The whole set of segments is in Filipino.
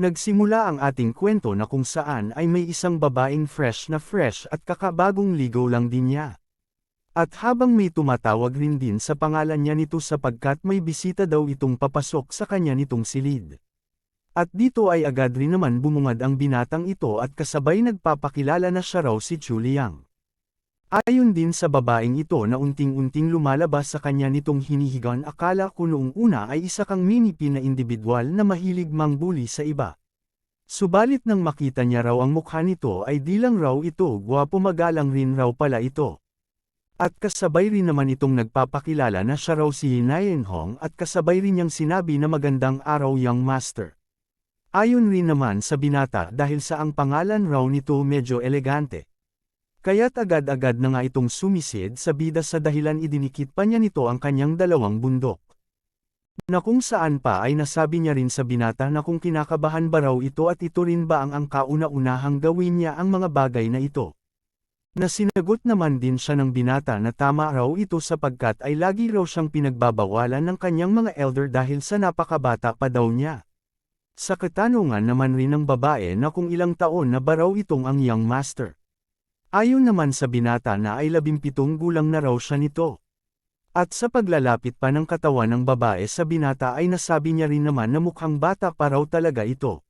Nagsimula ang ating kwento na kung saan ay may isang babaeng fresh na fresh at kakabagong ligaw lang din niya. At habang may tumatawag rin din sa pangalan niya nito sapagkat may bisita daw itong papasok sa kanya nitong silid. At dito ay agad rin naman bumungad ang binatang ito at kasabay nagpapakilala na siya raw si Chuliang. Ayon din sa babaeng ito na unting-unting lumalabas sa kanya nitong hinihigan akala ko noong una ay isa kang minipi na individual na mahilig mangbuli sa iba. Subalit nang makita niya raw ang mukha nito ay di lang raw ito gwapo magalang rin raw pala ito. At kasabay rin naman itong nagpapakilala na siya raw si Hinayen Hong at kasabay rin niyang sinabi na magandang araw young master. Ayon rin naman sa binata dahil sa ang pangalan raw nito medyo elegante. Kaya't agad-agad na nga itong sumisid sa bida sa dahilan idinikit pa niya nito ang kanyang dalawang bundok. Na kung saan pa ay nasabi niya rin sa binata na kung kinakabahan ba raw ito at ito rin ba ang ang kauna-unahang gawin niya ang mga bagay na ito. Na sinagot naman din siya ng binata na tama raw ito sapagkat ay lagi raw siyang pinagbabawalan ng kanyang mga elder dahil sa napakabata pa daw niya. Sa katanungan naman rin ng babae na kung ilang taon na ba raw itong ang young master. Ayon naman sa binata na ay labimpitong gulang na raw siya nito. At sa paglalapit pa ng katawan ng babae sa binata ay nasabi niya rin naman na mukhang bata pa raw talaga ito.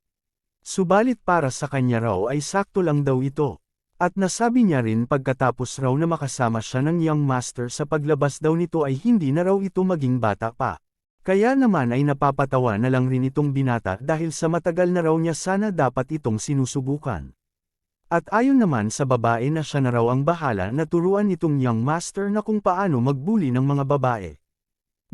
Subalit para sa kanya raw ay sakto lang daw ito. At nasabi niya rin pagkatapos raw na makasama siya ng young master sa paglabas daw nito ay hindi na raw ito maging bata pa. Kaya naman ay napapatawa na lang rin itong binata dahil sa matagal na raw niya sana dapat itong sinusubukan. At ayon naman sa babae na siya na raw ang bahala na turuan itong young master na kung paano magbuli ng mga babae.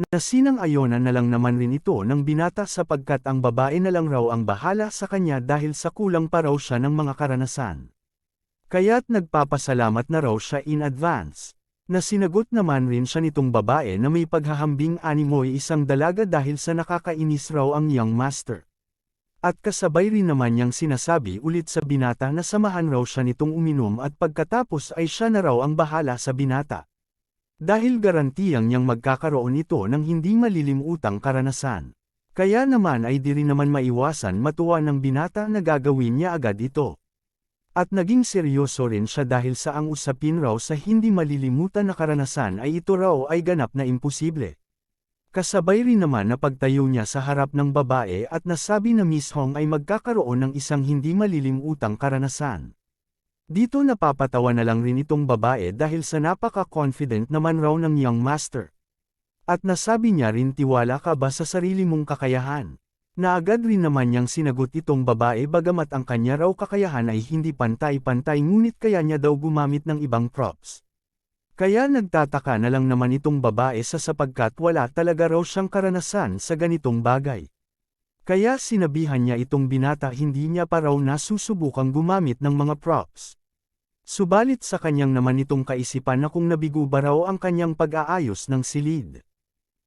Nasinang ayonan na lang naman rin ito ng binata sapagkat ang babae na lang raw ang bahala sa kanya dahil sa kulang pa raw siya ng mga karanasan. Kaya't nagpapasalamat na raw siya in advance. Na sinagot naman rin siya nitong babae na may paghahambing animoy isang dalaga dahil sa nakakainis raw ang young master. At kasabay rin naman niyang sinasabi ulit sa binata na samahan raw siya nitong uminom at pagkatapos ay siya na raw ang bahala sa binata. Dahil garantiyang niyang magkakaroon ito ng hindi malilimutang karanasan. Kaya naman ay di rin naman maiwasan matuwa ng binata na gagawin niya agad ito. At naging seryoso rin siya dahil sa ang usapin raw sa hindi malilimutan na karanasan ay ito raw ay ganap na imposible. Kasabay rin naman na pagtayo niya sa harap ng babae at nasabi na Miss Hong ay magkakaroon ng isang hindi malilimutang karanasan. Dito napapatawa na lang rin itong babae dahil sa napaka-confident naman raw ng young master. At nasabi niya rin tiwala ka ba sa sarili mong kakayahan? Na agad rin naman niyang sinagot itong babae bagamat ang kanya raw kakayahan ay hindi pantay-pantay ngunit kaya niya daw gumamit ng ibang props. Kaya nagtataka na lang naman itong babae sa sapagkat wala talaga raw siyang karanasan sa ganitong bagay. Kaya sinabihan niya itong binata hindi niya pa raw nasusubukang gumamit ng mga props. Subalit sa kanyang naman itong kaisipan na kung nabigo ba raw ang kanyang pag-aayos ng silid.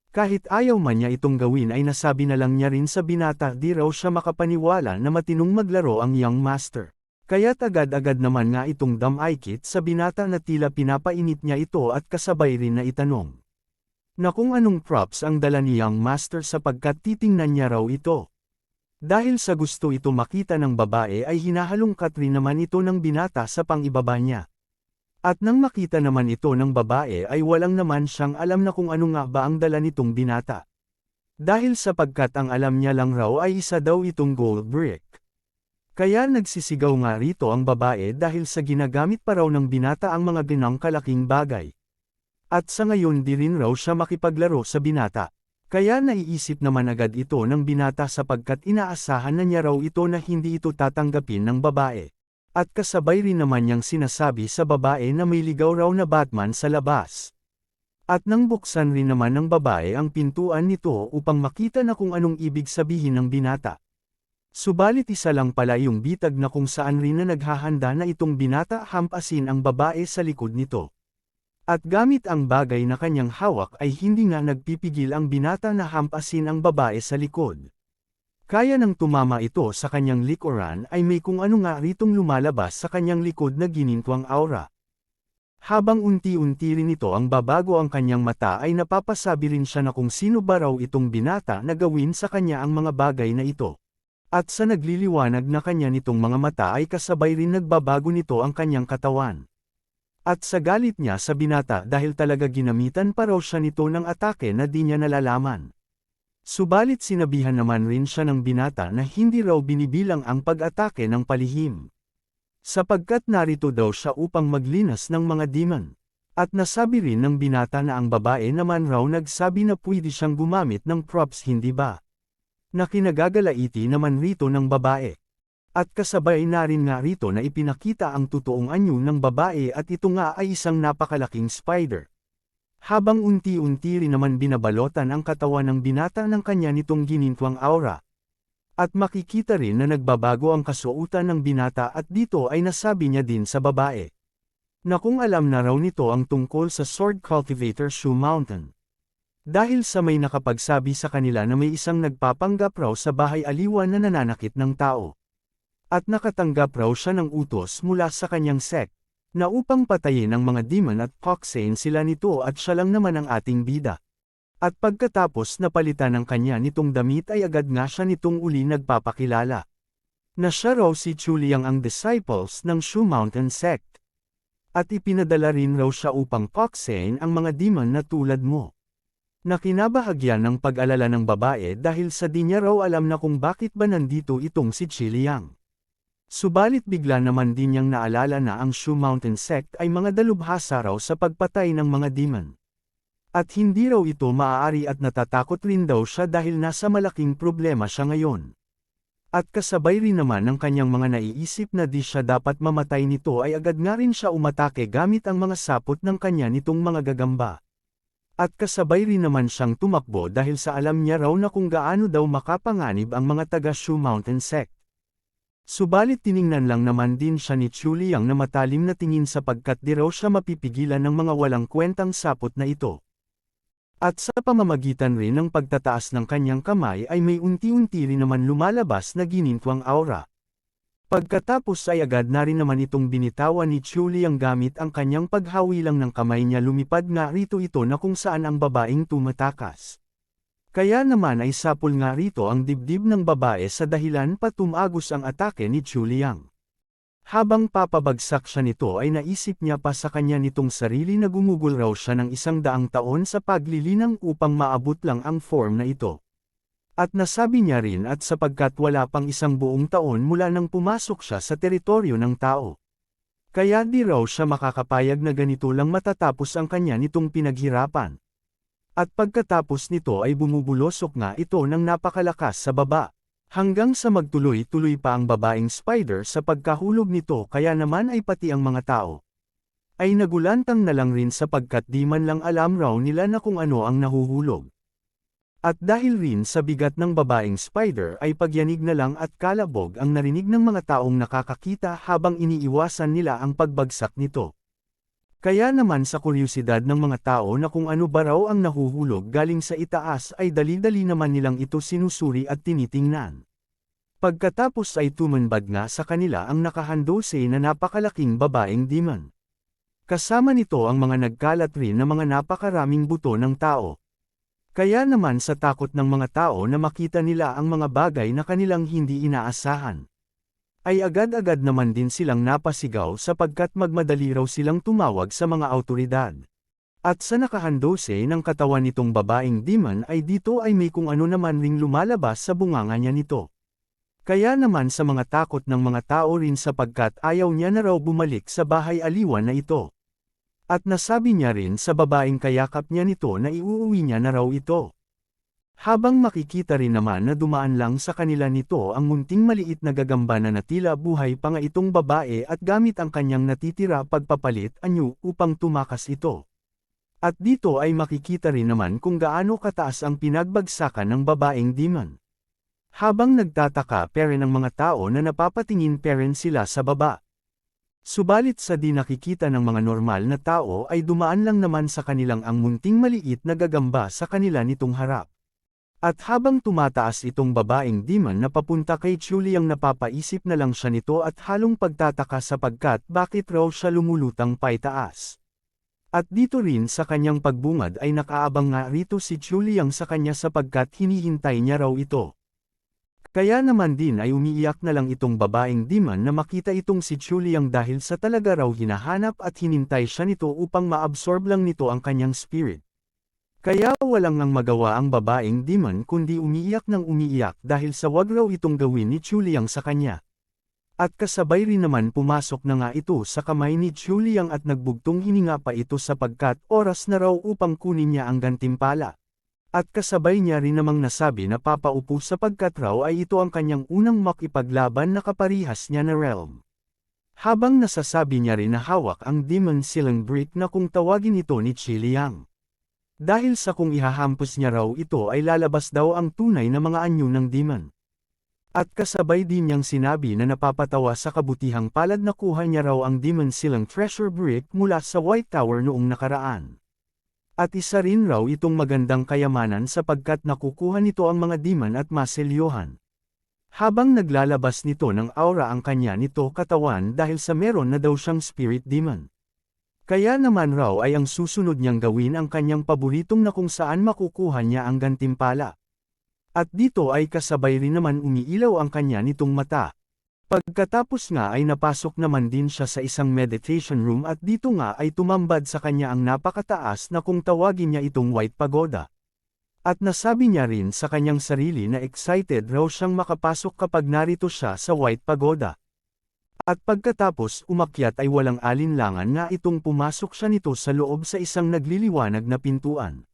Kahit ayaw man niya itong gawin ay nasabi na lang niya rin sa binata di raw siya makapaniwala na matinong maglaro ang young master. Kaya't agad-agad naman nga itong damaykit sa binata na tila pinapainit niya ito at kasabay rin na itanong. Na kung anong props ang dala niyang master sapagkat titingnan niya raw ito. Dahil sa gusto ito makita ng babae ay hinahalungkat rin naman ito ng binata sa pangibaba niya. At nang makita naman ito ng babae ay walang naman siyang alam na kung ano nga ba ang dala nitong binata. Dahil sapagkat ang alam niya lang raw ay isa daw itong gold brick. Kaya nagsisigaw nga rito ang babae dahil sa ginagamit pa raw ng binata ang mga binang kalaking bagay. At sa ngayon di rin raw siya makipaglaro sa binata. Kaya naiisip naman agad ito ng binata sapagkat inaasahan na niya raw ito na hindi ito tatanggapin ng babae. At kasabay rin naman niyang sinasabi sa babae na may ligaw raw na Batman sa labas. At nang buksan rin naman ng babae ang pintuan nito upang makita na kung anong ibig sabihin ng binata. Subalit isa lang pala yung bitag na kung saan rin na naghahanda na itong binata hampasin ang babae sa likod nito. At gamit ang bagay na kanyang hawak ay hindi nga nagpipigil ang binata na hampasin ang babae sa likod. Kaya nang tumama ito sa kanyang likuran ay may kung ano nga ritong lumalabas sa kanyang likod na ginintwang aura. Habang unti-unti rin ito ang babago ang kanyang mata ay napapasabi rin siya na kung sino ba raw itong binata na gawin sa kanya ang mga bagay na ito. At sa nagliliwanag na kanya nitong mga mata ay kasabay rin nagbabago nito ang kanyang katawan. At sa galit niya sa binata dahil talaga ginamitan pa raw siya nito ng atake na di niya nalalaman. Subalit sinabihan naman rin siya ng binata na hindi raw binibilang ang pag-atake ng palihim. Sapagkat narito daw siya upang maglinas ng mga demon. At nasabi rin ng binata na ang babae naman raw nagsabi na pwede siyang gumamit ng props hindi ba? Na kinagagalaiti naman rito ng babae. At kasabay na rin nga rito na ipinakita ang totoong anyo ng babae at ito nga ay isang napakalaking spider. Habang unti-unti rin naman binabalotan ang katawan ng binata ng kanya nitong ginintwang aura. At makikita rin na nagbabago ang kasuotan ng binata at dito ay nasabi niya din sa babae. Na kung alam na raw nito ang tungkol sa Sword Cultivator Shoe Mountain. Dahil sa may nakapagsabi sa kanila na may isang nagpapanggap raw sa bahay aliwan na nananakit ng tao. At nakatanggap raw siya ng utos mula sa kanyang sect, na upang patayin ang mga demon at poxane sila nito at siya lang naman ang ating bida. At pagkatapos napalitan ng kanya nitong damit ay agad nga siya nitong uli nagpapakilala. Na siya raw si Chuliang ang disciples ng Shoe Mountain Sect. At ipinadala rin raw siya upang paksain ang mga demon na tulad mo. Nakinabahagyan ng pag-alala ng babae dahil sa di niya raw alam na kung bakit ba nandito itong si Chiliang. Subalit bigla naman din niyang naalala na ang Shoe Mountain Sect ay mga dalubhasa raw sa pagpatay ng mga demon. At hindi raw ito maaari at natatakot rin daw siya dahil nasa malaking problema siya ngayon. At kasabay rin naman ng kanyang mga naiisip na di siya dapat mamatay nito ay agad nga rin siya umatake gamit ang mga sapot ng kanya nitong mga gagamba. At kasabay rin naman siyang tumakbo dahil sa alam niya raw na kung gaano daw makapanganib ang mga taga Shoe Mountain Sect. Subalit tiningnan lang naman din siya ni Chuliang na matalim na tingin sapagkat di raw siya mapipigilan ng mga walang kwentang sapot na ito. At sa pamamagitan rin ng pagtataas ng kanyang kamay ay may unti-unti rin naman lumalabas na ginintwang aura. Pagkatapos ay agad na rin naman itong binitawan ni Chuli ang gamit ang kanyang paghawi lang ng kamay niya lumipad nga rito ito na kung saan ang babaeng tumatakas. Kaya naman ay sapul nga rito ang dibdib ng babae sa dahilan pa tumagos ang atake ni Chuliang. Habang papabagsak siya nito ay naisip niya pa sa kanya nitong sarili na gumugol raw siya ng isang daang taon sa paglilinang upang maabot lang ang form na ito. At nasabi niya rin at sapagkat wala pang isang buong taon mula nang pumasok siya sa teritoryo ng tao. Kaya di raw siya makakapayag na ganito lang matatapos ang kanya nitong pinaghirapan. At pagkatapos nito ay bumubulosok nga ito ng napakalakas sa baba. Hanggang sa magtuloy-tuloy pa ang babaeng spider sa pagkahulog nito kaya naman ay pati ang mga tao. Ay nagulantang na lang rin sapagkat di man lang alam raw nila na kung ano ang nahuhulog. At dahil rin sa bigat ng babaeng spider ay pagyanig na lang at kalabog ang narinig ng mga taong nakakakita habang iniiwasan nila ang pagbagsak nito. Kaya naman sa kuryosidad ng mga tao na kung ano ba raw ang nahuhulog galing sa itaas ay dali-dali naman nilang ito sinusuri at tinitingnan. Pagkatapos ay tumanbad nga sa kanila ang nakahandose na napakalaking babaeng demon. Kasama nito ang mga nagkalat rin na mga napakaraming buto ng tao. Kaya naman sa takot ng mga tao na makita nila ang mga bagay na kanilang hindi inaasahan ay agad-agad naman din silang napasigaw sapagkat magmadali raw silang tumawag sa mga autoridad. At sa nakahandose ng katawan nitong babaeng demon ay dito ay may kung ano naman ring lumalabas sa bunganga niya nito. Kaya naman sa mga takot ng mga tao rin sapagkat ayaw niya na raw bumalik sa bahay aliwan na ito. At nasabi niya rin sa babaeng kayakap niya nito na iuuwi niya na raw ito. Habang makikita rin naman na dumaan lang sa kanila nito ang munting maliit na gagamba na natila buhay pa nga itong babae at gamit ang kanyang natitira pagpapalit anyo upang tumakas ito. At dito ay makikita rin naman kung gaano kataas ang pinagbagsakan ng babaeng demon. Habang nagtataka pere ng mga tao na napapatingin peren sila sa baba. Subalit sa di nakikita ng mga normal na tao ay dumaan lang naman sa kanilang ang munting maliit na gagamba sa kanila nitong harap. At habang tumataas itong babaeng demon na papunta kay Chuli ang napapaisip na lang siya nito at halong pagtataka sapagkat bakit raw siya lumulutang paitaas. At dito rin sa kanyang pagbungad ay nakaabang nga rito si Chuli ang sa kanya sapagkat hinihintay niya raw ito. Kaya naman din ay umiiyak na lang itong babaeng demon na makita itong si Chuliang dahil sa talaga raw hinahanap at hinintay siya nito upang maabsorb lang nito ang kanyang spirit. Kaya walang nang magawa ang babaeng demon kundi umiiyak ng umiiyak dahil sa wag raw itong gawin ni Chuliang sa kanya. At kasabay rin naman pumasok na nga ito sa kamay ni Chuliang at nagbugtong hininga pa ito sapagkat oras na raw upang kunin niya ang gantimpala. At kasabay niya rin namang nasabi na papaupo sapagkat raw ay ito ang kanyang unang makipaglaban na kaparihas niya na realm. Habang nasasabi niya rin na hawak ang Demon Silang Brick na kung tawagin ito ni Chi Liang. Dahil sa kung ihahampos niya raw ito ay lalabas daw ang tunay na mga anyo ng demon. At kasabay din niyang sinabi na napapatawa sa kabutihang palad na kuha niya raw ang Demon Silang Treasure Brick mula sa White Tower noong nakaraan. At isa rin raw itong magandang kayamanan sapagkat nakukuha nito ang mga demon at maselyohan. Habang naglalabas nito ng aura ang kanya nito katawan dahil sa meron na daw siyang spirit demon. Kaya naman raw ay ang susunod niyang gawin ang kanyang paboritong na kung saan makukuha niya ang gantimpala. At dito ay kasabay rin naman umiilaw ang kanya nitong mata, Pagkatapos nga ay napasok naman din siya sa isang meditation room at dito nga ay tumambad sa kanya ang napakataas na kung tawagin niya itong White Pagoda. At nasabi niya rin sa kanyang sarili na excited raw siyang makapasok kapag narito siya sa White Pagoda. At pagkatapos umakyat ay walang alinlangan nga itong pumasok siya nito sa loob sa isang nagliliwanag na pintuan.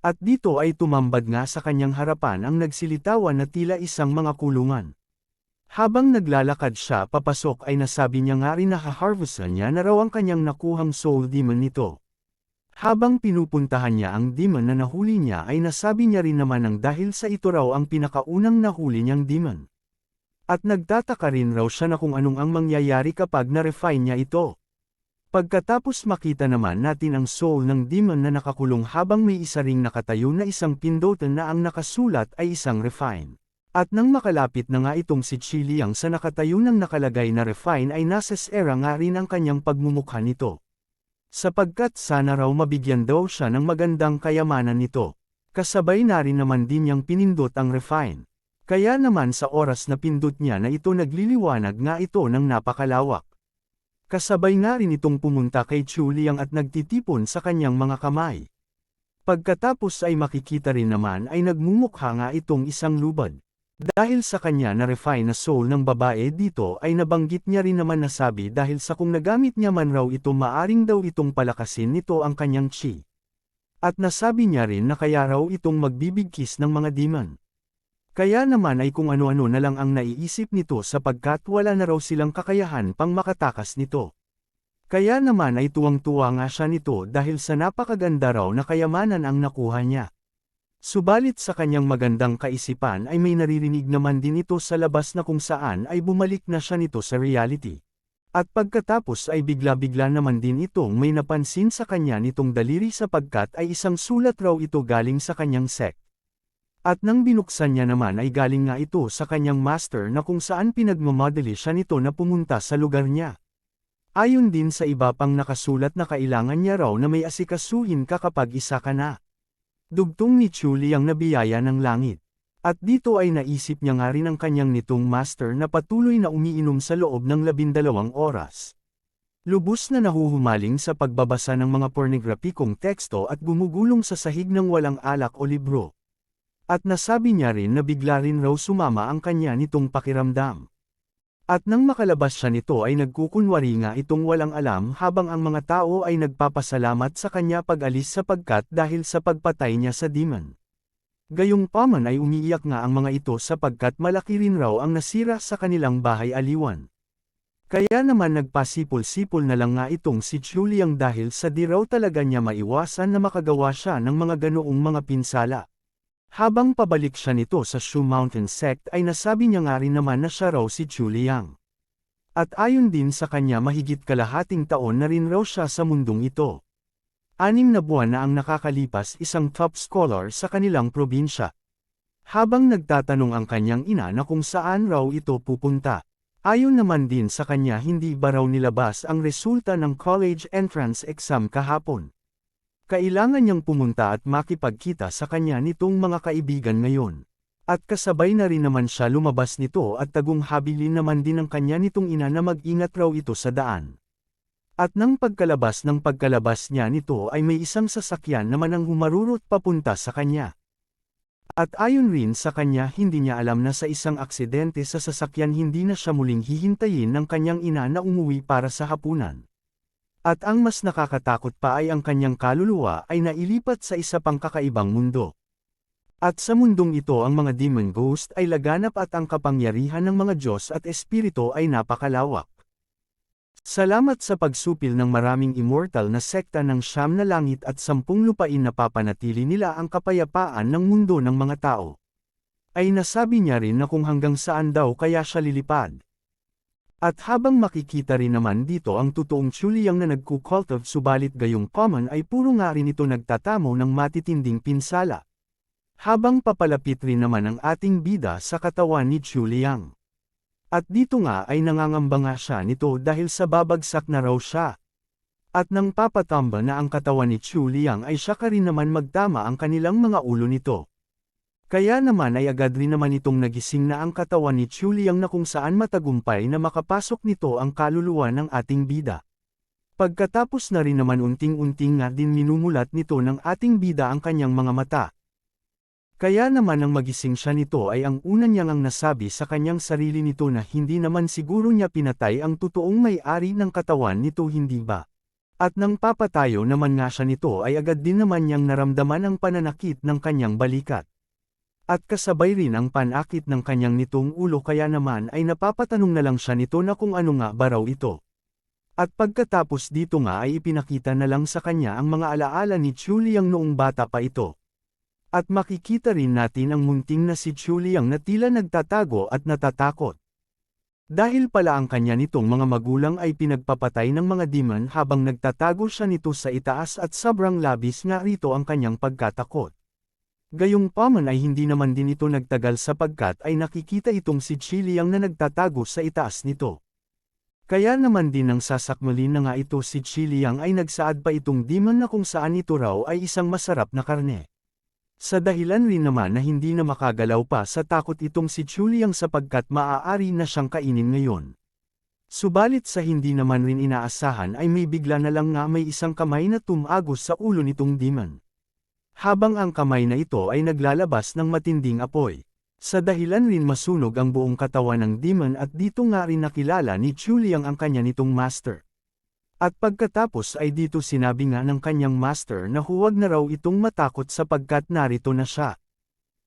At dito ay tumambad nga sa kanyang harapan ang nagsilitawan na tila isang mga kulungan. Habang naglalakad siya papasok ay nasabi niya nga rin na haharvestan niya na raw ang kanyang nakuhang soul demon nito. Habang pinupuntahan niya ang demon na nahuli niya ay nasabi niya rin naman ang dahil sa ito raw ang pinakaunang nahuli niyang demon. At nagtataka rin raw siya na kung anong ang mangyayari kapag na-refine niya ito. Pagkatapos makita naman natin ang soul ng demon na nakakulong habang may isa ring nakatayo na isang pindotan na ang nakasulat ay isang refine. At nang makalapit na nga itong si Chiliang sa nakatayo ng nakalagay na refine ay nasa era nga rin ang kanyang pagmumukha nito. Sapagkat sana raw mabigyan daw siya ng magandang kayamanan nito. Kasabay na rin naman din niyang pinindot ang refine. Kaya naman sa oras na pindot niya na ito nagliliwanag nga ito ng napakalawak. Kasabay nga rin itong pumunta kay Chuliang at nagtitipon sa kanyang mga kamay. Pagkatapos ay makikita rin naman ay nagmumukha nga itong isang lubad. Dahil sa kanya na refine na soul ng babae dito ay nabanggit niya rin naman na sabi dahil sa kung nagamit niya man raw ito maaring daw itong palakasin nito ang kanyang chi. At nasabi niya rin na kaya raw itong magbibigkis ng mga demon. Kaya naman ay kung ano-ano na lang ang naiisip nito sapagkat wala na raw silang kakayahan pang makatakas nito. Kaya naman ay tuwang-tuwa nga siya nito dahil sa napakaganda raw na kayamanan ang nakuha niya. Subalit sa kanyang magandang kaisipan ay may naririnig naman din ito sa labas na kung saan ay bumalik na siya nito sa reality. At pagkatapos ay bigla-bigla naman din itong may napansin sa kanya nitong daliri sapagkat ay isang sulat raw ito galing sa kanyang sect. At nang binuksan niya naman ay galing nga ito sa kanyang master na kung saan pinagmamadali siya nito na pumunta sa lugar niya. Ayon din sa iba pang nakasulat na kailangan niya raw na may asikasuhin ka kapag isa ka na. Dugtong ni Chuli ang nabiyaya ng langit. At dito ay naisip niya nga rin ang kanyang nitong master na patuloy na umiinom sa loob ng labindalawang oras. Lubos na nahuhumaling sa pagbabasa ng mga pornograpikong teksto at gumugulong sa sahig ng walang alak o libro. At nasabi niya rin na bigla rin raw sumama ang kanya nitong pakiramdam. At nang makalabas siya nito ay nagkukunwari nga itong walang alam habang ang mga tao ay nagpapasalamat sa kanya pag-alis sapagkat dahil sa pagpatay niya sa demon. Gayong paman ay umiiyak nga ang mga ito sapagkat malaki rin raw ang nasira sa kanilang bahay aliwan. Kaya naman nagpasipol-sipol na lang nga itong si Juliang dahil sa di raw talaga niya maiwasan na makagawa siya ng mga ganoong mga pinsala. Habang pabalik siya nito sa Shu Mountain Sect ay nasabi niya nga rin naman na siya raw si Chu Liang. At ayon din sa kanya mahigit kalahating taon na rin raw siya sa mundong ito. Anim na buwan na ang nakakalipas isang top scholar sa kanilang probinsya. Habang nagtatanong ang kanyang ina na kung saan raw ito pupunta. Ayon naman din sa kanya hindi ba raw nilabas ang resulta ng college entrance exam kahapon. Kailangan niyang pumunta at makipagkita sa kanya nitong mga kaibigan ngayon. At kasabay na rin naman siya lumabas nito at tagong habilin naman din ng kanya nitong ina na mag-ingat raw ito sa daan. At nang pagkalabas ng pagkalabas niya nito ay may isang sasakyan naman ang humarurot papunta sa kanya. At ayon rin sa kanya hindi niya alam na sa isang aksidente sa sasakyan hindi na siya muling hihintayin ng kanyang ina na umuwi para sa hapunan. At ang mas nakakatakot pa ay ang kanyang kaluluwa ay nailipat sa isa pang kakaibang mundo. At sa mundong ito ang mga demon ghost ay laganap at ang kapangyarihan ng mga Diyos at Espiritu ay napakalawak. Salamat sa pagsupil ng maraming immortal na sekta ng siyam na langit at sampung lupain na papanatili nila ang kapayapaan ng mundo ng mga tao. Ay nasabi niya rin na kung hanggang saan daw kaya siya lilipad. At habang makikita rin naman dito ang totoong Chuliang na nagkukult of subalit gayong common ay puro nga rin ito nagtatamo ng matitinding pinsala. Habang papalapit rin naman ang ating bida sa katawan ni Chuliang. At dito nga ay nangangamba nga siya nito dahil sa babagsak na raw siya. At nang papatamba na ang katawan ni Chuliang ay siya ka rin naman magtama ang kanilang mga ulo nito. Kaya naman ay agad rin naman itong nagising na ang katawan ni Chuliang na kung saan matagumpay na makapasok nito ang kaluluwa ng ating bida. Pagkatapos na rin naman unting-unting nga din minumulat nito ng ating bida ang kanyang mga mata. Kaya naman ang magising siya nito ay ang una niyang ang nasabi sa kanyang sarili nito na hindi naman siguro niya pinatay ang totoong may-ari ng katawan nito hindi ba? At nang papatayo naman nga siya nito ay agad din naman niyang naramdaman ang pananakit ng kanyang balikat. At kasabay rin ang panakit ng kanyang nitong ulo kaya naman ay napapatanong na lang siya nito na kung ano nga ba raw ito. At pagkatapos dito nga ay ipinakita na lang sa kanya ang mga alaala ni Chuliang noong bata pa ito. At makikita rin natin ang munting na si Chuliang na tila nagtatago at natatakot. Dahil pala ang kanya nitong mga magulang ay pinagpapatay ng mga demon habang nagtatago siya nito sa itaas at sobrang labis nga rito ang kanyang pagkatakot. Gayong paman ay hindi naman din ito nagtagal sapagkat ay nakikita itong si Chiliang na nagtatago sa itaas nito. Kaya naman din nang sasakmalin na nga ito si Chiliang ay nagsaad pa itong demon na kung saan ito raw ay isang masarap na karne. Sa dahilan rin naman na hindi na makagalaw pa sa takot itong si Chuliang sapagkat maaari na siyang kainin ngayon. Subalit sa hindi naman rin inaasahan ay may bigla na lang nga may isang kamay na tumagos sa ulo nitong demon. Habang ang kamay na ito ay naglalabas ng matinding apoy. Sa dahilan rin masunog ang buong katawan ng demon at dito nga rin nakilala ni Chuliang ang kanya nitong master. At pagkatapos ay dito sinabi nga ng kanyang master na huwag na raw itong matakot sapagkat narito na siya.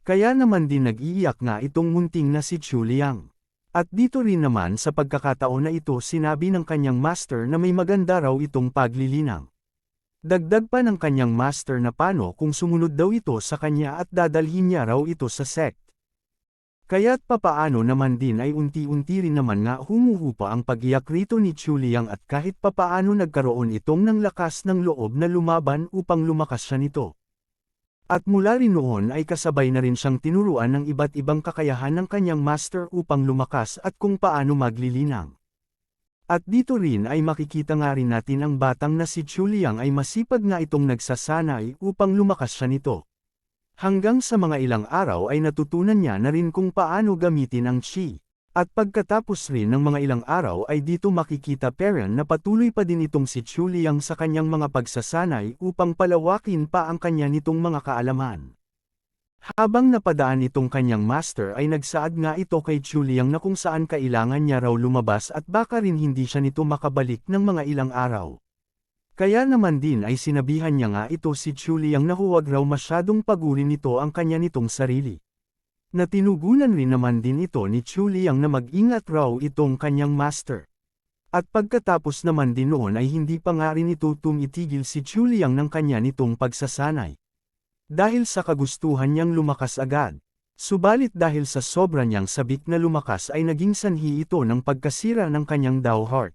Kaya naman din nag-iiyak nga itong munting na si Chuliang. At dito rin naman sa pagkakataon na ito sinabi ng kanyang master na may maganda raw itong paglilinang. Dagdag pa ng kanyang master na paano kung sumunod daw ito sa kanya at dadalhin niya raw ito sa sect. Kaya't papaano naman din ay unti-unti rin naman nga humuhupa ang pag-iyak rito ni Chuliang at kahit papaano nagkaroon itong ng lakas ng loob na lumaban upang lumakas siya nito. At mula rin noon ay kasabay na rin siyang tinuruan ng iba't ibang kakayahan ng kanyang master upang lumakas at kung paano maglilinang. At dito rin ay makikita nga rin natin ang batang na si Chuliang ay masipag nga itong nagsasanay upang lumakas siya nito. Hanggang sa mga ilang araw ay natutunan niya na rin kung paano gamitin ang chi. At pagkatapos rin ng mga ilang araw ay dito makikita Perrin na patuloy pa din itong si Chuliang sa kanyang mga pagsasanay upang palawakin pa ang kanya nitong mga kaalaman. Habang napadaan itong kanyang master ay nagsaad nga ito kay Chuliang na kung saan kailangan niya raw lumabas at baka rin hindi siya nito makabalik ng mga ilang araw. Kaya naman din ay sinabihan niya nga ito si Chuliang na huwag raw masyadong pagurin nito ang kanya nitong sarili. Natinugunan rin naman din ito ni Chuliang na mag-ingat raw itong kanyang master. At pagkatapos naman din noon ay hindi pa nga rin ito tumitigil si Chuliang ng kanya nitong pagsasanay. Dahil sa kagustuhan niyang lumakas agad. Subalit dahil sa sobra niyang sabik na lumakas ay naging sanhi ito ng pagkasira ng kanyang Dao Heart.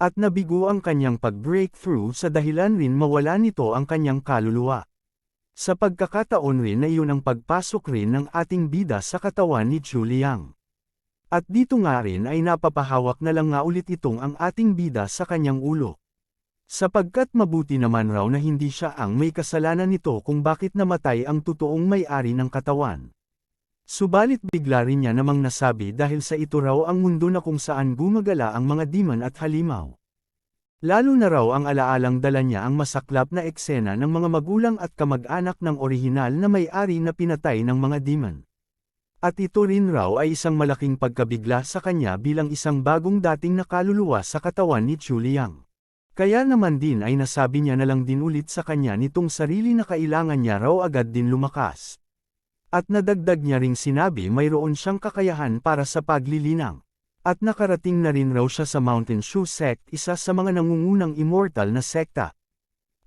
At nabigo ang kanyang pag-breakthrough sa dahilan rin mawala nito ang kanyang kaluluwa. Sa pagkakataon rin na iyon ang pagpasok rin ng ating bida sa katawan ni Chuliang. At dito nga rin ay napapahawak na lang nga ulit itong ang ating bida sa kanyang ulo. Sapagkat mabuti naman raw na hindi siya ang may kasalanan nito kung bakit namatay ang totoong may-ari ng katawan. Subalit bigla rin niya namang nasabi dahil sa ito raw ang mundo na kung saan gumagala ang mga demon at halimaw. Lalo na raw ang alaalang dala niya ang masaklap na eksena ng mga magulang at kamag-anak ng orihinal na may-ari na pinatay ng mga demon. At ito rin raw ay isang malaking pagkabigla sa kanya bilang isang bagong dating nakaluluwa sa katawan ni Chuliang. Kaya naman din ay nasabi niya na lang din ulit sa kanya nitong sarili na kailangan niya raw agad din lumakas. At nadagdag niya ring sinabi mayroon siyang kakayahan para sa paglilinang. At nakarating na rin raw siya sa Mountain Shoe Sect isa sa mga nangungunang immortal na sekta.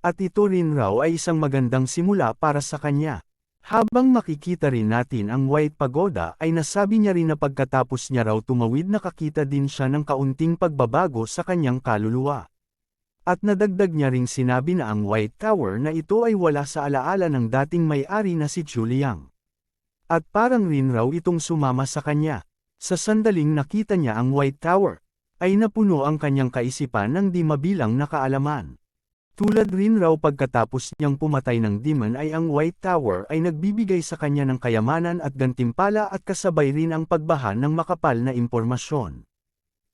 At ito rin raw ay isang magandang simula para sa kanya. Habang makikita rin natin ang White Pagoda ay nasabi niya rin na pagkatapos niya raw tumawid nakakita din siya ng kaunting pagbabago sa kanyang kaluluwa. At nadagdag niya ring sinabi na ang White Tower na ito ay wala sa alaala ng dating may-ari na si Juliang. At parang rin raw itong sumama sa kanya. Sa sandaling nakita niya ang White Tower, ay napuno ang kanyang kaisipan ng di mabilang na kaalaman. Tulad rin raw pagkatapos niyang pumatay ng demon ay ang White Tower ay nagbibigay sa kanya ng kayamanan at gantimpala at kasabay rin ang pagbaha ng makapal na impormasyon.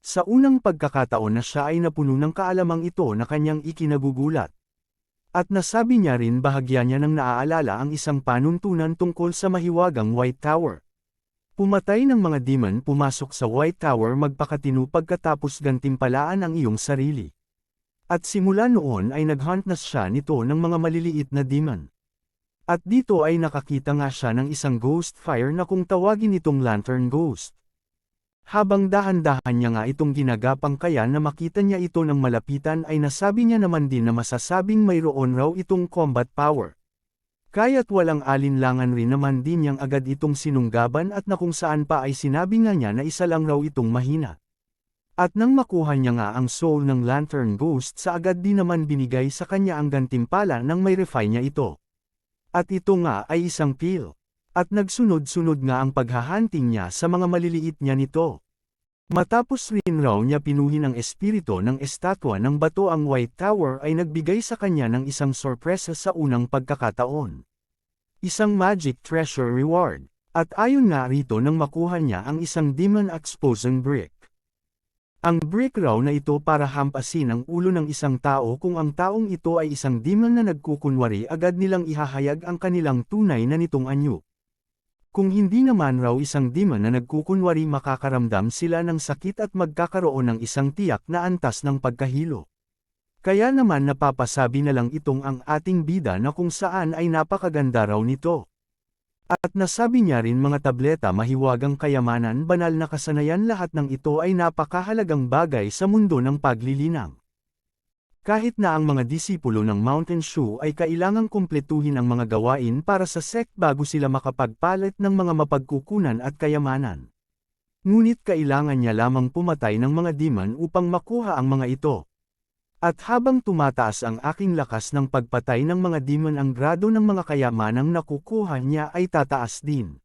Sa unang pagkakataon na siya ay napuno ng kaalamang ito na kanyang ikinagugulat. At nasabi niya rin bahagya niya nang naaalala ang isang panuntunan tungkol sa mahiwagang White Tower. Pumatay ng mga demon pumasok sa White Tower magpakatino pagkatapos gantimpalaan ang iyong sarili. At simula noon ay naghunt na siya nito ng mga maliliit na demon. At dito ay nakakita nga siya ng isang ghost fire na kung tawagin itong lantern ghost. Habang dahan-dahan niya nga itong ginagapang kaya na makita niya ito ng malapitan ay nasabi niya naman din na masasabing mayroon raw itong combat power. Kaya't walang alinlangan rin naman din niyang agad itong sinunggaban at na kung saan pa ay sinabi nga niya na isa lang raw itong mahina. At nang makuha niya nga ang soul ng Lantern Ghost sa agad din naman binigay sa kanya ang gantimpala nang may refine niya ito. At ito nga ay isang pill. At nagsunod-sunod nga ang paghahunting niya sa mga maliliit niya nito. Matapos rin raw niya pinuhin ang espiritu ng estatwa ng bato ang White Tower ay nagbigay sa kanya ng isang sorpresa sa unang pagkakataon. Isang magic treasure reward. At ayon nga rito nang makuha niya ang isang demon exposing brick. Ang brick raw na ito para hampasin ang ulo ng isang tao kung ang taong ito ay isang demon na nagkukunwari agad nilang ihahayag ang kanilang tunay na nitong anyo. Kung hindi naman raw isang demon na nagkukunwari makakaramdam sila ng sakit at magkakaroon ng isang tiyak na antas ng pagkahilo. Kaya naman napapasabi na lang itong ang ating bida na kung saan ay napakaganda raw nito. At nasabi niya rin mga tableta mahiwagang kayamanan banal na kasanayan lahat ng ito ay napakahalagang bagay sa mundo ng paglilinang. Kahit na ang mga disipulo ng Mountain Shoe ay kailangang kumpletuhin ang mga gawain para sa sect bago sila makapagpalit ng mga mapagkukunan at kayamanan. Ngunit kailangan niya lamang pumatay ng mga demon upang makuha ang mga ito. At habang tumataas ang aking lakas ng pagpatay ng mga demon ang grado ng mga kayamanang nakukuha niya ay tataas din.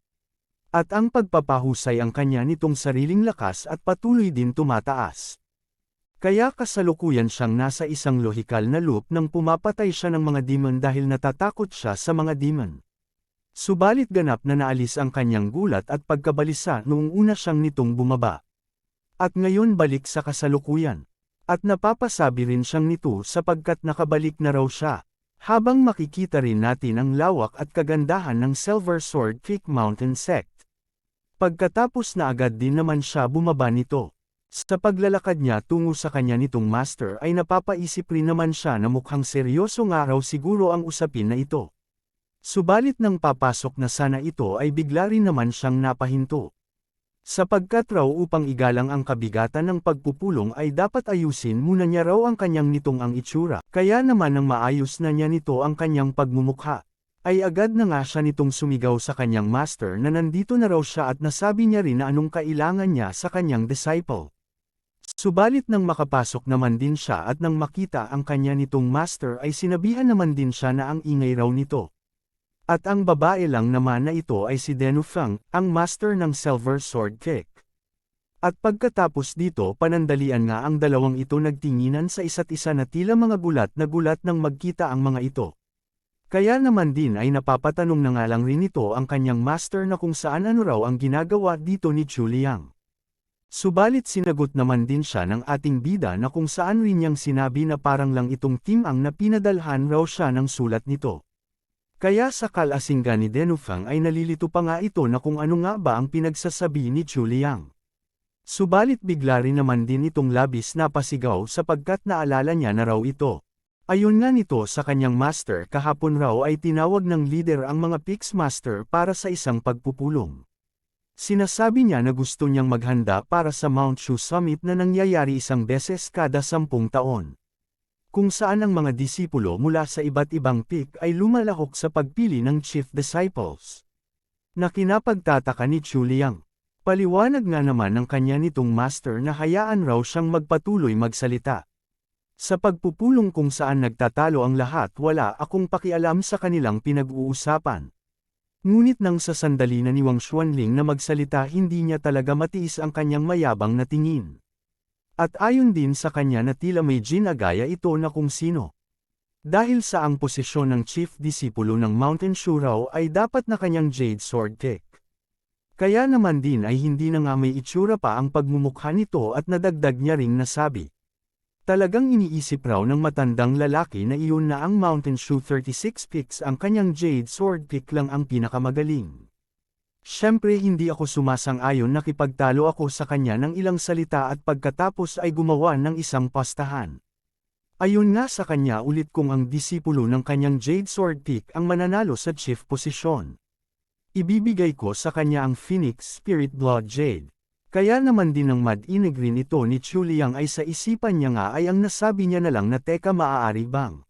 At ang pagpapahusay ang kanya nitong sariling lakas at patuloy din tumataas. Kaya kasalukuyan siyang nasa isang lohikal na loop nang pumapatay siya ng mga demon dahil natatakot siya sa mga demon. Subalit ganap na naalis ang kanyang gulat at pagkabalisa noong una siyang nitong bumaba. At ngayon balik sa kasalukuyan. At napapasabi rin siyang nito sapagkat nakabalik na raw siya. Habang makikita rin natin ang lawak at kagandahan ng Silver Sword Peak Mountain Sect. Pagkatapos na agad din naman siya bumaba nito. Sa paglalakad niya tungo sa kanya nitong master ay napapaisip rin naman siya na mukhang seryoso nga raw siguro ang usapin na ito. Subalit nang papasok na sana ito ay bigla rin naman siyang napahinto. Sapagkat raw upang igalang ang kabigatan ng pagpupulong ay dapat ayusin muna niya raw ang kanyang nitong ang itsura. Kaya naman nang maayos na niya nito ang kanyang pagmumukha, ay agad na nga siya nitong sumigaw sa kanyang master na nandito na raw siya at nasabi niya rin na anong kailangan niya sa kanyang disciple. Subalit nang makapasok naman din siya at nang makita ang kanya nitong master ay sinabihan naman din siya na ang ingay raw nito. At ang babae lang naman na ito ay si Denu Feng, ang master ng Silver Sword Kick. At pagkatapos dito panandalian nga ang dalawang ito nagtinginan sa isa't isa na tila mga gulat na gulat nang magkita ang mga ito. Kaya naman din ay napapatanong na nga lang rin ito ang kanyang master na kung saan ano raw ang ginagawa dito ni Chuliang. Subalit sinagot naman din siya ng ating bida na kung saan rin niyang sinabi na parang lang itong team ang napinadalhan raw siya ng sulat nito. Kaya sa kalasinggan ni Denufang ay nalilito pa nga ito na kung ano nga ba ang pinagsasabi ni Chuliang. Subalit bigla rin naman din itong labis na pasigaw sapagkat naalala niya na raw ito. Ayon nga nito sa kanyang master kahapon raw ay tinawag ng leader ang mga Pix Master para sa isang pagpupulong. Sinasabi niya na gusto niyang maghanda para sa Mount Shu Summit na nangyayari isang beses kada sampung taon. Kung saan ang mga disipulo mula sa iba't ibang peak ay lumalahok sa pagpili ng chief disciples. Na kinapagtataka ni Chu Liang. Paliwanag nga naman ng kanya nitong master na hayaan raw siyang magpatuloy magsalita. Sa pagpupulong kung saan nagtatalo ang lahat wala akong pakialam sa kanilang pinag-uusapan. Ngunit nang sa sandali na ni Wang Xuanling na magsalita hindi niya talaga matiis ang kanyang mayabang na tingin. At ayon din sa kanya na tila may ginagaya ito na kung sino. Dahil sa ang posisyon ng chief disipulo ng Mountain Shuraw ay dapat na kanyang Jade Sword Kick. Kaya naman din ay hindi na nga may itsura pa ang pagmumukha nito at nadagdag niya ring nasabi. Talagang iniisip raw ng matandang lalaki na iyon na ang Mountain Shoe 36 picks ang kanyang Jade Sword pick lang ang pinakamagaling. Siyempre hindi ako sumasang-ayon nakipagtalo ako sa kanya ng ilang salita at pagkatapos ay gumawa ng isang pastahan. Ayon nga sa kanya ulit kung ang disipulo ng kanyang Jade Sword pick ang mananalo sa chief posisyon. Ibibigay ko sa kanya ang Phoenix Spirit Blood Jade. Kaya naman din ng mad-inig rin ito ni Chuliang ay sa isipan niya nga ay ang nasabi niya na lang na teka maaari bang.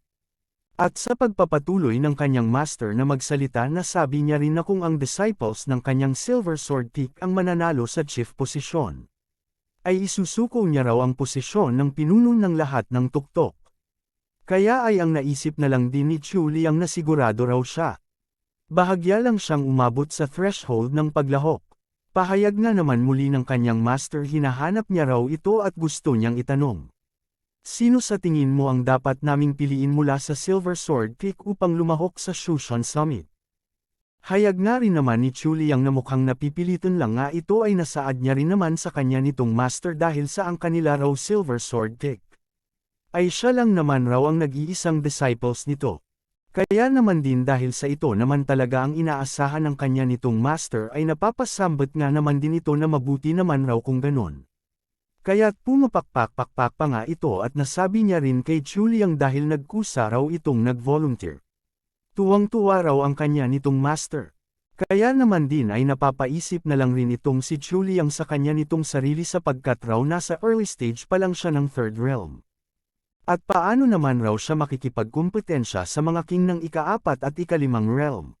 At sa pagpapatuloy ng kanyang master na magsalita nasabi niya rin na kung ang disciples ng kanyang Silver Sword Peak ang mananalo sa chief posisyon. Ay isusuko niya raw ang posisyon ng pinuno ng lahat ng tuktok. Kaya ay ang naisip na lang din ni Chuliang na sigurado raw siya. Bahagya lang siyang umabot sa threshold ng paglahok. Pahayag nga naman muli ng kanyang master hinahanap niya raw ito at gusto niyang itanong. Sino sa tingin mo ang dapat naming piliin mula sa Silver Sword Peak upang lumahok sa Shushan Summit? Hayag nga rin naman ni Chuliang na mukhang napipilitan lang nga ito ay nasaad niya rin naman sa kanya nitong master dahil sa ang kanila raw Silver Sword Peak. Ay siya lang naman raw ang nag-iisang disciples nito. Kaya naman din dahil sa ito naman talaga ang inaasahan ng kanya nitong master ay napapasambot nga naman din ito na mabuti naman raw kung ganon. Kaya't pumapakpak-pakpak pa nga ito at nasabi niya rin kay Chuliang dahil nagkusa raw itong nag-volunteer. Tuwang-tuwa raw ang kanya nitong master. Kaya naman din ay napapaisip na lang rin itong si Chuliang sa kanya nitong sarili sapagkat raw nasa early stage pa lang siya ng third realm. At paano naman raw siya makikipagkumpetensya sa mga king ng ikaapat at ikalimang realm?